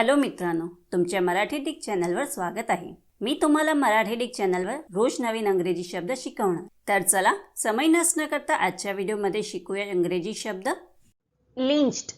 Hello मित्रांनो तुमच्या Marathi Dick चॅनलवर स्वागत आहे. मी तुम्हाला मराठी डिक चॅनलवर रोज नवीन इंग्रजी शब्द शिकवणार. तर चला समय नसणं करता आजच्या व्हिडिओमध्ये शिकूया इंग्रजी शब्द. लिंच्ड.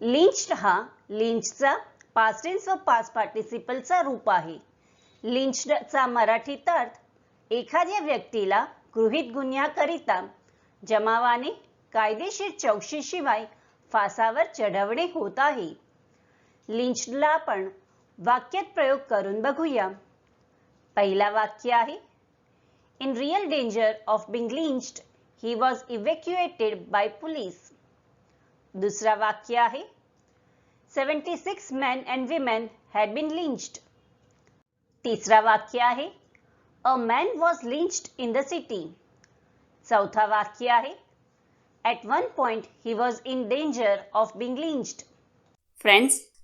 लिंच्ड हा लिंचचा पास्टेन्स व पास पार्टिसिपलचा रूप आहे. लिंच्डचा मराठीत अर्थ एखाद्या व्यक्तीला गृहीत गुन्ह्याकरिता जमावाने कायदेशीर चौकशीशिवाय फासावर चढवणे होत आहे. लिंच्डला आपण वाक्यात प्रयोग करून बघूया. पहिला वाक्य आहे in real danger of being lynched he was evacuated by police दुसरा वाक्य आहे seventy six man and women had been lynched तिसरा वाक्य आहे a man was lynched in the city चौथा वाक्य आहे at one point he was in danger of being lynched friends